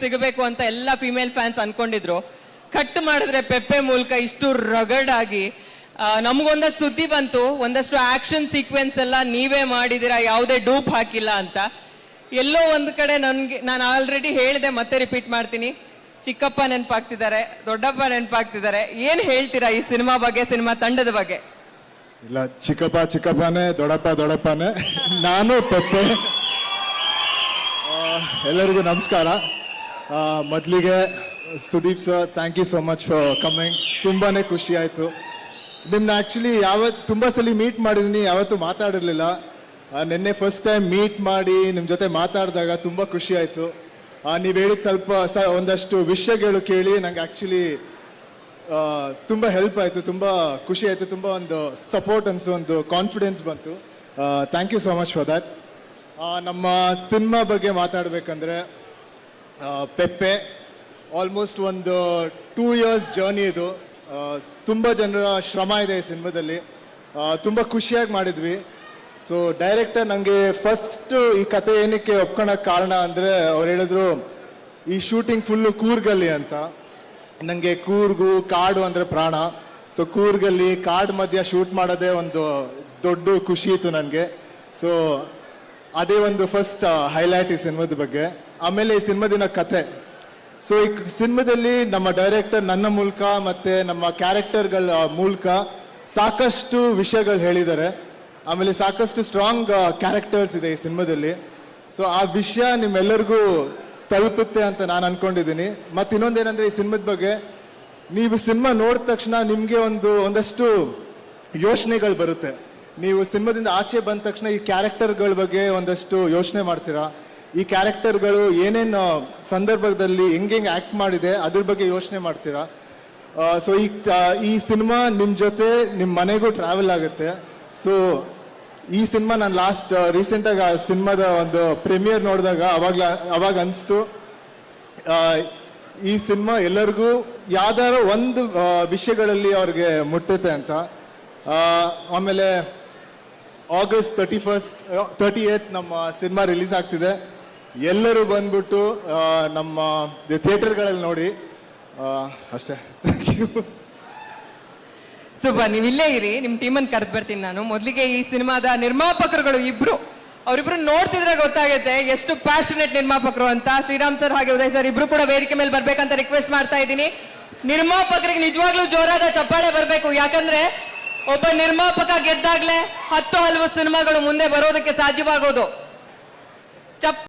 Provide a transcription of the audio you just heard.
ಸಿಗಬೇಕು ಅಂತ ಎಲ್ಲ ಫಿಮೇಲ್ ಫ್ಯಾನ್ಸ್ ಅನ್ಕೊಂಡಿದ್ರು. ಕಟ್ ಮಾಡಿದ್ರೆ ಪೆಪ್ಪೆ ಮೂಲಕ ಇಷ್ಟು ರಗಡ್ ಆಗಿ ನಮಗೊಂದಷ್ಟು ಸುದ್ದಿ ಬಂತು, ಒಂದಷ್ಟು ಆಕ್ಷನ್ ಸೀಕ್ವೆನ್ಸ್ ಎಲ್ಲ ನೀವೇ ಮಾಡಿದಿರಾ ಯಾವುದೇ ಡೂಪ್ ಹಾಕಿಲ್ಲ ಅಂತ. ಎಲ್ಲೋ ಒಂದ್ ಕಡೆ ನನ್ಗೆ, ನಾನು ಆಲ್ರೆಡಿ ಹೇಳಿದೆ, ಮತ್ತೆ ರಿಪೀಟ್ ಮಾಡ್ತೀನಿ. ಚಿಕ್ಕಪ್ಪ ನೆನಪಾಗ್ತಿದ್ದಾರೆ, ದೊಡ್ಡಪ್ಪ ನೆನಪಾಗ್ತಿದ್ದಾರೆ. ಏನ್ ಹೇಳ್ತೀರಾ ಈ ಸಿನಿಮಾ ಬಗ್ಗೆ, ಸಿನಿಮಾ ತಂಡದ ಬಗ್ಗೆ? ಇಲ್ಲ, ಚಿಕ್ಕಪ್ಪ ಚಿಕ್ಕಪ್ಪನೇ, ದೊಡ್ಡಪ್ಪ ದೊಡ್ಡಪ್ಪನೇ. ನಾನು ಪೆಪ್ಪೆ ಎಲ್ಲರಿಗೂ ನಮಸ್ಕಾರ. ಮೊದಲಿಗೆ Sudeep sir thank you so much for coming ತುಂಬಾ ಖುಷಿ ಆಯಿತು. ನಿಮ್ಮನ್ನ ಆ್ಯಕ್ಚುಲಿ ಯಾವತ್ತು ತುಂಬ ಸಲ ಮೀಟ್ ಮಾಡಿದ್ದೀನಿ ಯಾವತ್ತೂ ಮಾತಾಡಿರಲಿಲ್ಲ. ನಿನ್ನೆ ಫಸ್ಟ್ ಟೈಮ್ ಮೀಟ್ ಮಾಡಿ ನಿಮ್ಮ ಜೊತೆ ಮಾತಾಡಿದಾಗ ತುಂಬ ಖುಷಿ ಆಯಿತು. ನೀವು ಹೇಳಿದ ಸ್ವಲ್ಪ ಸ, ಒಂದಷ್ಟು ವಿಷಯಗಳು ಕೇಳಿ ನಂಗೆ ಆ್ಯಕ್ಚುಲಿ ತುಂಬ ಹೆಲ್ಪ್ ಆಯಿತು, ತುಂಬ ಖುಷಿ ಆಯಿತು, ತುಂಬ ಒಂದು ಸಪೋರ್ಟ್ ಅನ್ಸು, ಒಂದು ಕಾನ್ಫಿಡೆನ್ಸ್ ಬಂತು. Thank you so much for that ನಮ್ಮ ಸಿನಿಮಾ ಬಗ್ಗೆ ಮಾತಾಡಬೇಕಂದ್ರೆ ಪೆಪ್ಪೆ ಆಲ್ಮೋಸ್ಟ್ ಒಂದು ಟೂ ಇಯರ್ಸ್ ಜರ್ನಿ ಇದು. ತುಂಬ ಜನರ ಶ್ರಮ ಇದೆ ಈ ಸಿನಿಮಾದಲ್ಲಿ. ತುಂಬ ಖುಷಿಯಾಗಿ ಮಾಡಿದ್ವಿ. ಸೊ ಡೈರೆಕ್ಟರ್ ನನಗೆ ಫಸ್ಟ್ ಈ ಕತೆ ಏನಕ್ಕೆ ಒಪ್ಕೊಳಕ್ಕೆ ಕಾರಣ ಅಂದರೆ ಅವ್ರು ಹೇಳಿದ್ರು, ಈ ಶೂಟಿಂಗ್ ಫುಲ್ಲು ಕೂರ್ಗಲ್ಲಿ ಅಂತ. ನನಗೆ ಕೂರ್ಗು, ಕಾಡು ಅಂದರೆ ಪ್ರಾಣ. ಸೊ ಕೂರ್ಗಲ್ಲಿ ಕಾಡು ಮಧ್ಯ ಶೂಟ್ ಮಾಡೋದೇ ಒಂದು ದೊಡ್ಡ ಖುಷಿ ಇತ್ತು ನನಗೆ ಸೊ ಅದೇ ಒಂದು ಫಸ್ಟ್ ಹೈಲೈಟ್ ಈ ಸಿನಿಮಾದ ಬಗ್ಗೆ. ಆಮೇಲೆ ಈ ಸಿನಿಮಾದಿನ ಕತೆ. ಸೊ ಈ ಸಿನಿಮಾದಲ್ಲಿ ನಮ್ಮ ಡೈರೆಕ್ಟರ್ ನನ್ನ ಮೂಲಕ ಮತ್ತೆ ನಮ್ಮ ಕ್ಯಾರೆಕ್ಟರ್ಗಳ ಮೂಲಕ ಸಾಕಷ್ಟು ವಿಷಯಗಳು ಹೇಳಿದ್ದಾರೆ. ಆಮೇಲೆ ಸಾಕಷ್ಟು ಸ್ಟ್ರಾಂಗ್ ಕ್ಯಾರೆಕ್ಟರ್ಸ್ ಇದೆ ಈ ಸಿನಿಮಾದಲ್ಲಿ. ಸೊ ಆ ವಿಷಯ ನಿಮ್ಮೆಲ್ಲರಿಗೂ ತಲುಪುತ್ತೆ ಅಂತ ನಾನು ಅನ್ಕೊಂಡಿದ್ದೀನಿ. ಮತ್ತೆ ಇನ್ನೊಂದೇನಂದ್ರೆ ಈ ಸಿನಿಮಾದ ಬಗ್ಗೆ ನೀವು ಸಿನಿಮಾ ನೋಡಿದ ತಕ್ಷಣ ನಿಮಗೆ ಒಂದು, ಒಂದಷ್ಟು ಯೋಚನೆಗಳು ಬರುತ್ತೆ. ನೀವು ಸಿನಿಮಾದಿಂದ ಆಚೆ ಬಂದ ತಕ್ಷಣ ಈ ಕ್ಯಾರೆಕ್ಟರ್ಗಳ ಬಗ್ಗೆ ಒಂದಷ್ಟು ಯೋಚನೆ ಮಾಡ್ತೀರಾ? ಈ ಕ್ಯಾರೆಕ್ಟರ್ಗಳು ಏನೇನು ಸಂದರ್ಭದಲ್ಲಿ ಹೆಂಗೆ ಹೆಂಗೆ ಆ್ಯಕ್ಟ್ ಮಾಡಿದೆ, ಅದ್ರ ಬಗ್ಗೆ ಯೋಚನೆ ಮಾಡ್ತೀರಾ? ಸೊ ಈ ಈ ಸಿನಿಮಾ ನಿಮ್ಮ ಜೊತೆ ನಿಮ್ಮ ಮನೆಗೂ ಟ್ರಾವೆಲ್ ಆಗುತ್ತೆ. ಸೊ ಈ ಸಿನಿಮಾ ನಾನು ಲಾಸ್ಟ್ ರೀಸೆಂಟಾಗಿ ಆ ಸಿನಿಮಾದ ಒಂದು ಪ್ರೀಮಿಯರ್ ನೋಡಿದಾಗ ಅವಾಗ ಅವಾಗ ಅನಿಸ್ತು. ಈ ಸಿನಿಮಾ ಎಲ್ಲರಿಗೂ ಯಾವ್ದಾರ ಒಂದು ವಿಷಯಗಳಲ್ಲಿ ಅವ್ರಿಗೆ ಮುಟ್ಟುತ್ತೆ ಅಂತ. ಆಮೇಲೆ August thirty first thirty eight ನಮ್ಮ ಸಿನಿಮಾ ರಿಲೀಸ್ ಆಗ್ತಿದೆ. ಎಲ್ಲರೂ ಬಂದ್ಬಿಟ್ಟು ನಮ್ಮ ಥಿಯೇಟರ್ಗಳಲ್ಲಿ ನೋಡಿ. ಅಷ್ಟೇ. ಥ್ಯಾಂಕ್ ಯು ನೀವು ಇಲ್ಲೇ ಇರಿ. ನಿಮ್ಮ ಟೀಮನ್ ಕರೆದು ಬರ್ತೀನಿ ನಾನು. ಮೊದಲಿಗೆ ಈ ಸಿನಿಮಾದ ನಿರ್ಮಾಪಕರುಗಳು ಇಬ್ರು. ಅವರಿಬ್ರು ನೋಡ್ತಿದ್ರೆ ಗೊತ್ತಾಗುತ್ತೆ ಎಷ್ಟು ಪ್ಯಾಷನೆಟ್ ನಿರ್ಮಾಪಕರು ಅಂತ. ಶ್ರೀರಾಮ್ ಸರ್ ಹಾಗೆ ಉದಯ್ ಸರ್ ಇಬ್ರು ಕೂಡ ವೇದಿಕೆ ಮೇಲೆ ಬರ್ಬೇಕಂತ ರಿಕ್ವೆಸ್ಟ್ ಮಾಡ್ತಾ ಇದ್ದೀನಿ. ನಿರ್ಮಾಪಕರಿಗೆ ನಿಜವಾಗ್ಲೂ ಜೋರಾದ ಚಪ್ಪಾಳೆ ಬರಬೇಕು. ಯಾಕಂದ್ರೆ, ಒಬ್ಬ ನಿರ್ಮಾಪಕ ಗೆದ್ದಾಗ್ಲೇ ಹತ್ತು ಹಲವು ಸಿನಿಮಾಗಳು ಮುಂದೆ ಬರೋದಕ್ಕೆ ಸಾಧ್ಯವಾಗೋದು. ಚಪ್